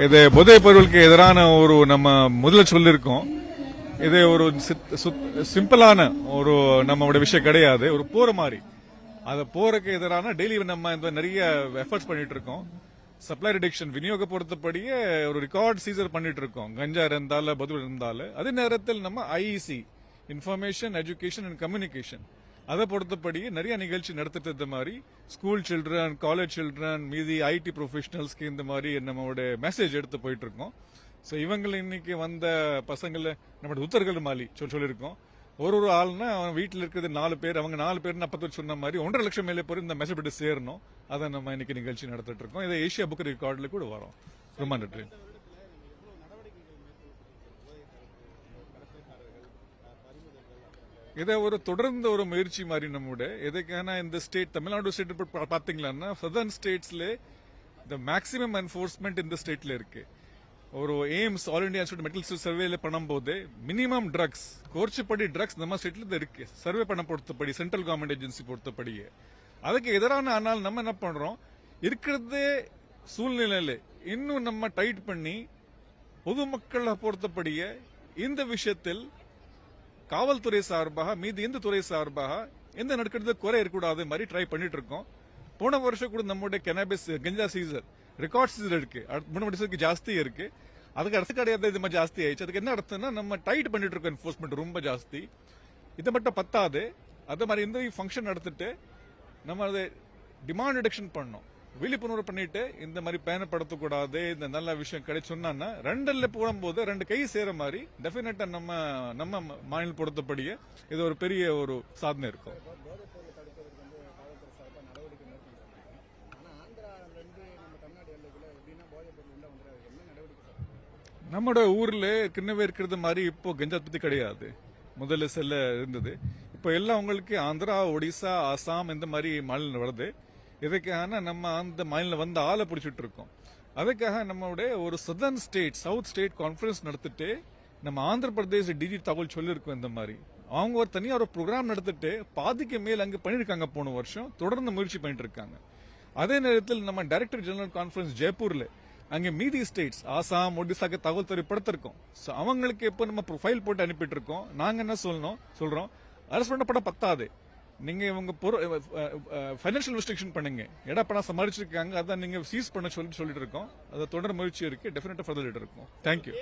இது போதைப் பொருளுக்கு எதிரான ஒரு நம்ம முதல்ல சொல்லியிருக்கோம் இது ஒரு சித்- சுத்- சிம்பிளான ஒரு நம்மளோட விஷயம் கிடையாது. ஒரு போற மாதிரி. அதை போறக்கு எதிரான டெய்லி நம்ம இந்த நிறைய எஃபர்ட்ஸ் பண்ணிட்டு இருக்கோம் சப்ளை ரிடக்ஷன் விநியோக பொறுத்தபடியே ஒரு ரெக்கார்ட் சீசர் பண்ணிட்டு இருக்கோம் கஞ்சா இருந்தாலும் பதில் இருந்தாலும் அதே நேரத்தில் நம்ம IEC information education and communication அதை பொறுத்தபடி நிறைய நிகழ்ச்சி நடத்திட்டு இந்த மாதிரி ஸ்கூல் சில்ட்ரன் காலேஜ் சில்ட்ரன் மீதி ஐடி ப்ரொஃபஷனல்ஸ்க்கு இந்த மாதிரி நம்மளோட மெசேஜ் எடுத்து போயிட்டு இருக்கோம் ஸோ இவங்களை இன்னைக்கு வந்த பசங்களை நம்மளோட உத்தர்கள் மாலி சொல்லி சொல்லியிருக்கோம். ஒரு ஒரு ஆள்னா அவன் வீட்டில் இருக்கிறது நாலு பேர் அவங்க நாலு பேர் அப்போ சொன்ன மாதிரி ஒன்றரை லட்சம் மேலே பேர் இந்த மெசேஜ் சேரணும். அதை நம்ம இன்னைக்கு நிகழ்ச்சி நடத்திட்டு இருக்கோம். இதை ஏஷியா புக் ரெக்கார்டில் கூட வரோம். ரொம்ப நன்றி. இதை ஒரு தொடர்ந்த ஒரு முயற்சி மாதிரி நம்முடைய எதுக்கான இந்த ஸ்டேட் தமிழ்நாடு ஸ்டேட் பார்த்தீங்களான்னா சதர்ன் ஸ்டேட்ஸ்ல இந்த மேக்ஸிமம் என்ஃபோர்ஸ்மெண்ட் இந்த ஸ்டேட்ல இருக்கு. ஒரு AIIMS all India institute mental சர்வேல பண்ணும்போது மினிமம் ட்ரக்ஸ் கோர்ச்சிப்படி ட்ரக்ஸ் நம்ம ஸ்டேட்ல தான் இருக்கு. சர்வே பண்ண பொறுத்தபடி சென்ட்ரல் கவர்மெண்ட் ஏஜென்சி பொறுத்தபடி அதுக்கு எதிரான ஆனால் நம்ம என்ன பண்றோம்? இருக்கிறதே சூழ்நிலையில இன்னும் நம்ம டைட் பண்ணி பொதுமக்களை பொறுத்தபடியே இந்த விஷயத்தில் காவல்துறை சார்பாக மீதி எந்த துறை சார்பாக எந்த நடக்கிறது குறை இருக்கக்கூடாது மாதிரி ட்ரை பண்ணிட்டு இருக்கோம் போன வருஷம் கூட நம்மளுடைய cannabis ganja seizure record seizure இருக்கு. மூணு வருஷத்துக்கு ஜாஸ்தி இருக்கு. அதுக்கு அடுத்த கிடையாது இது மாதிரி ஜாஸ்தி ஆயிடுச்சு. அதுக்கு என்ன அர்த்தம்னா நம்ம டைட் பண்ணிட்டு இருக்கோம் என்ஃபோர்ஸ்மெண்ட் ரொம்ப ஜாஸ்தி. இது மட்டும் பத்தாது. அதே மாதிரி இந்த ஃபங்க்ஷன் நடத்திட்டு நம்ம அதை டிமாண்ட் ரிடக்ஷன் பண்ணோம் விழிப்புணர்வு பண்ணிட்டு இந்த மாதிரி பயணப்படுத்தக்கூடாது இந்த நல்ல விஷயம் கிடைச்சோன்னா ரெண்டுல போடும்போது ரெண்டு கை சேர மாதிரி டெஃபினட்டா நம்ம நம்ம மாநில பொறுத்தபடியே இது ஒரு பெரிய ஒரு சாதனை இருக்கும். நம்மளோட ஊர்ல கிண்ணவே இருக்கிறது மாதிரி இப்போ கஞ்சா பத்தி கிடையாது. முதல்ல செல்ல இருந்தது. இப்போ எல்லாம் உங்களுக்கு ஆந்திரா ஒடிசா அசாம் இந்த மாதிரி மாநிலம் வருது. இதுக்காக நம்ம அந்த மாநில வந்து ஆளை பிடிச்சிட்டு இருக்கோம். அதுக்காக நம்மளுடைய ஒரு southern state south state conference நடத்திட்டு நம்ம ஆந்திர பிரதேச டிஜி தகவல் சொல்லியிருக்கோம் இந்த மாதிரி. அவங்க ஒரு தனியாக ஒரு ப்ரோக்ராம் நடத்திட்டு பாதிக்கு மேல் அங்கே பண்ணியிருக்காங்க போன வருஷம். தொடர்ந்து முயற்சி பண்ணிட்டு இருக்காங்க. அதே நேரத்தில் நம்ம டைரக்டர் ஜெனரல் கான்ஃபரன்ஸ் ஜெய்ப்பூரில் அங்கே மீதி ஸ்டேட்ஸ் ஆசாம் ஒடிசாக்கு தகவல் தெரிவிப்படுத்திருக்கோம் ஸோ அவங்களுக்கு எப்போ நம்ம ப்ரொஃபைல் போட்டு அனுப்பிட்டு இருக்கோம். நாங்கள் என்ன சொல்லணும் சொல்கிறோம் அரசு பண்ணப்பட பத்தாது. நீங்க இவங்க ஃபைனான்ஷியல் ரெஸ்ட்ரிக்ஷன் பண்ணுங்க. எடா பணம் சமாளிச்சிருக்காங்க அதான் நீங்க சீஸ் பண்ண சொல்லி சொல்லிட்டு இருக்கோம். அதை தொடர் முயற்சி இருக்கு டெஃபினட்டா ஃபர்தர் இருக்கும். தேங்க்யூ